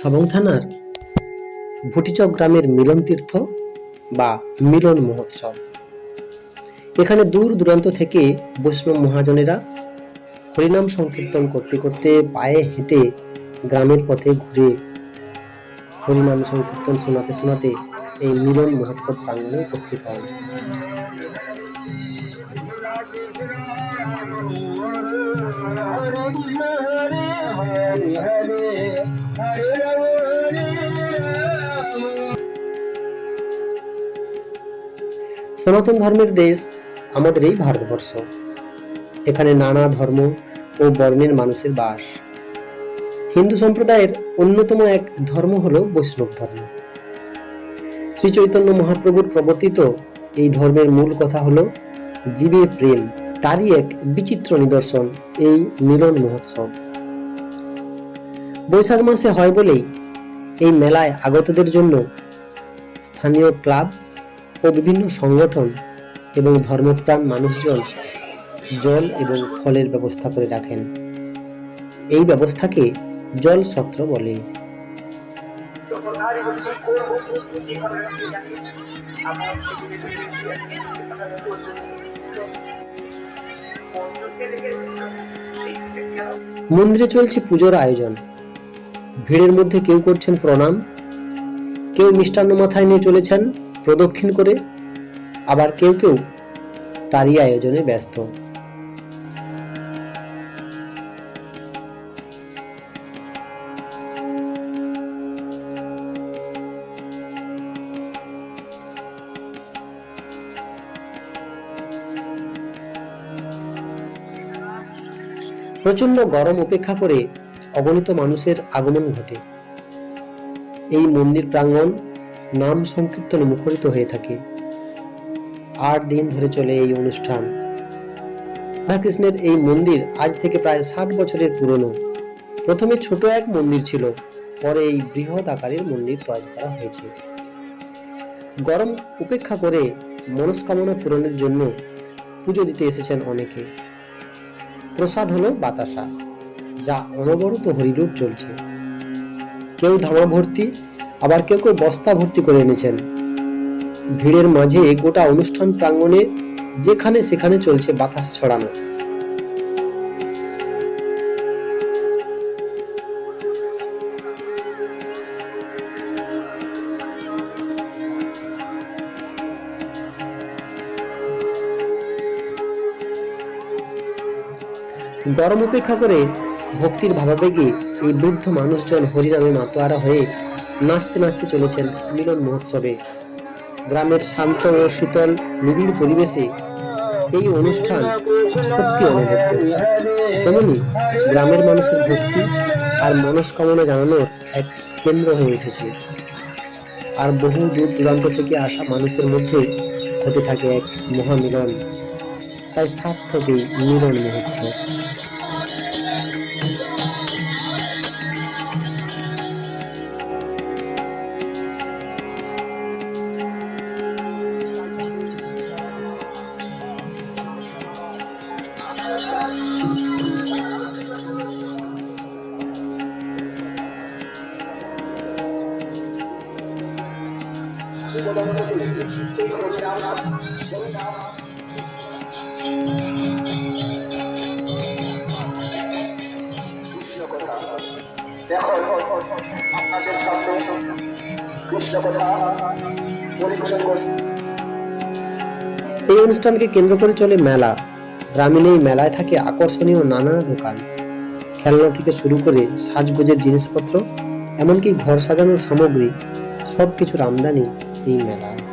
সবং থানার ভুটিচক গ্রামের মিলন তীর্থ বা মিলন মহোৎসব। এখানে দূর দূরান্ত থেকে বৈষ্ণব মহাজনেরা হরিনাম সংকীর্তন করতে করতে পায়ে হেঁটে গ্রামের পথে ঘুরে হরিনাম সংকীর্তন শোনাতে শোনাতে এই মিলন মহোৎসব প্রাঙ্গণে উপস্থিত হন সনাতন ধর্মের দেশ আমাদের এই ভারতবর্ষ। এখানে নানা ধর্ম ও বর্ণের মানুষের বাস। হিন্দু সম্প্রদায়ের অন্যতম এক ধর্ম হল বৈষ্ণব ধর্ম। শ্রী চৈতন্য মহাপ্রভুর প্রবর্তিত এই ধর্মের মূল কথা হলো জীবে প্রেম, তারই এক বিচিত্র নিদর্শন, এই মিলন মহোৎসব। বৈশাখ মাসে হয় বলেই এই মেলায় আগতদের জন্য স্থানীয় ক্লাব ও বিভিন্ন সংগঠন এবং ধর্মপ্রাণ মানুষজন জল এবং ফলের ব্যবস্থা করে রাখেন। এই ব্যবস্থাকে জল সত্র বলে। মন্দিরে চলছে পুজোর আয়োজন। ভিড়ের মধ্যে কেউ করছেন প্রণাম, কেউ মিষ্টান্ন মাথায় নিয়ে চলেছেন প্রদক্ষিণ করে, আবার কেউ কেউ তারই আয়োজনে ব্যস্ত। প্রচণ্ড গরম উপেক্ষা করে অগণিত মানুষের আগমন ঘটে। এই মন্দির প্রাঙ্গণ নাম সংকীর্তনে মুখরিত হয়ে থাকে। আট দিন ধরে চলে এই অনুষ্ঠান। রাধাকৃষ্ণের এই মন্দির আজ থেকে প্রায় ষাট বছরের পুরনো। প্রথমে ছোট এক মন্দির ছিল, পরে এই বৃহৎ আকারের মন্দির তৈরি করা হয়েছে। গরম উপেক্ষা করে মনস্কামনা পূরণের জন্য পুজো দিতে এসেছেন অনেকে। প্রসাদ হলো বাতাসা, যা অনবরত হরিরূপ চলছে কেউ ধামা ভর্তি, আবার কেউ কেউ বস্তা ভর্তি করে এনেছেন। ভিড়ের মাঝে গোটা অনুষ্ঠান প্রাঙ্গণে যেখানে সেখানে চলছে বাতাস ছড়ানো। গরম উপেক্ষা করে ভক্তির ভাবাবেগে এই বৃদ্ধ মানুষজন হরিনামে মাতোয়ারা হয়ে নাচতে নাচতে চলেছেন মিলন মহোৎসবে। গ্রামের শান্ত ও শীতল, নিবিড় পরিবেশে এই অনুষ্ঠান সত্যি অনবদ্য। তেমনি গ্রামের মানুষের ভক্তি আর মনস্কামনা জানানোর এক কেন্দ্র হয়ে উঠেছে। আর বহু দূর দূরান্ত থেকে আসা মানুষের মধ্যে হতে থাকে এক মহামিলন। তাই সার্থক এই মিলন এই অনুষ্ঠানকে কেন্দ্র করে চলে মেলা। গ্রামীণ এই মেলায় থাকে আকর্ষণীয় নানা দোকান। খেলনা থেকে শুরু করে সাজগোজের জিনিসপত্র, এমনকি ঘর সাজানোর সামগ্রী সব কিছুর আমদানি এই মেলায়।